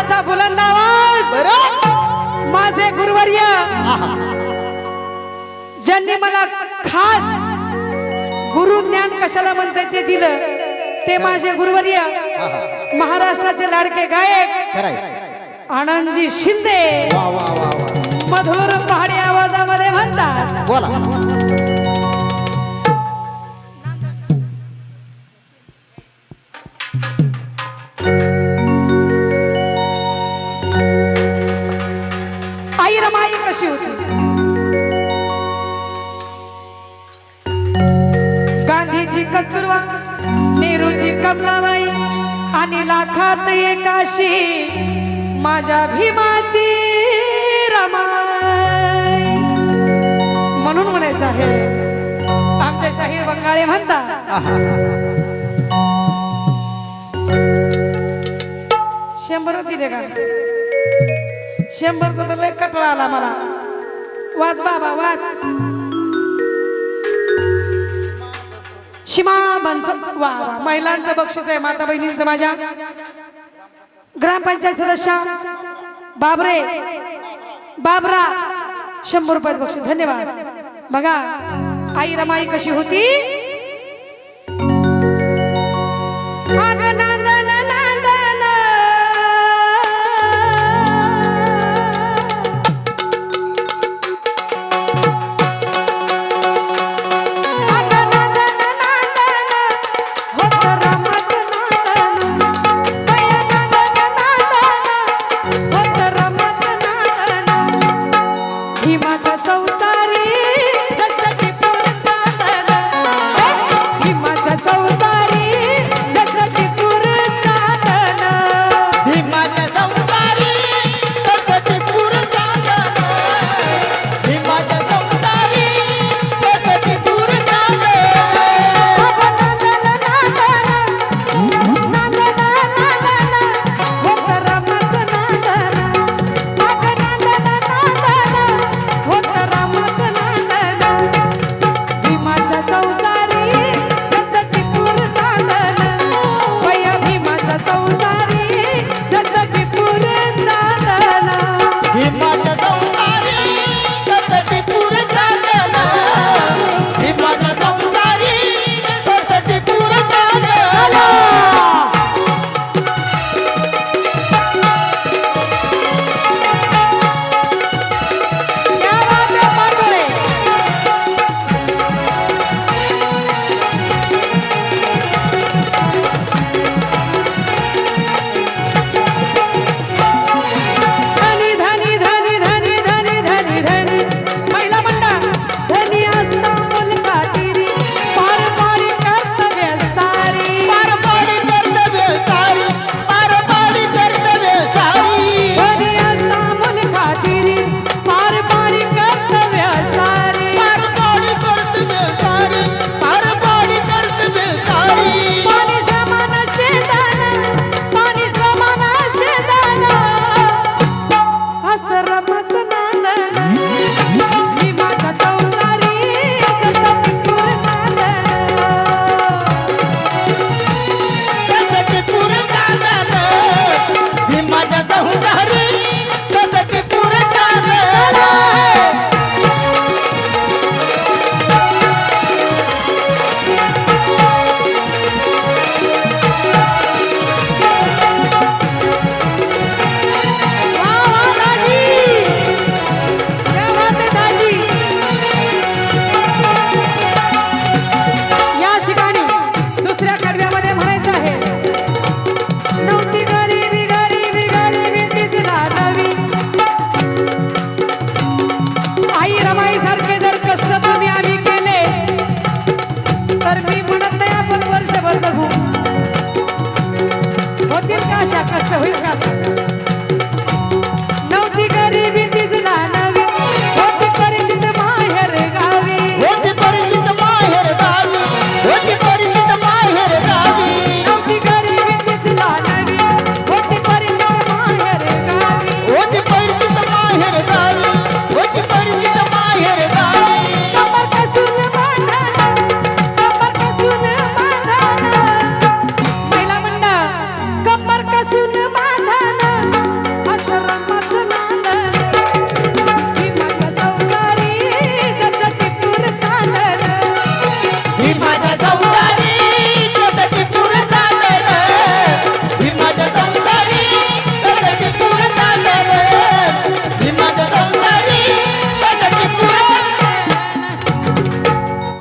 महाराष्ट्राचा बुलंद आवाज. माझे गुरुवर्य. ज्यांनी मला खास गुरु ज्ञान कशाला म्हणताय ते दिलं ते माझे गुरुवर्य. महाराष्ट्राचे लाडके गायक आनंदजी शिंदे. मधुर पहाडी आवाजामध्ये म्हणतात. बोला. नेहरूजी कस्तुरवा नेहरूजी कमलाबाई आणि लाखात एकाशी माझ्या भीमाची रमाई. म्हणून म्हणायचं आहे आमच्या शाहीर बंगाळे म्हणतात शंभर दिले का? शंभरचा तर लय कटळा आला मला. वाच बाबा वाच. शिमा बनसो वा वा. महिलांचं बक्षीस आहे माता बहिणींचं माझ्या. ग्रामपंचायत सदस्य बाबरे. बाबरा. शंभर रुपयाचं बक्षीस. धन्यवाद. बघा आई रमाई कशी होती?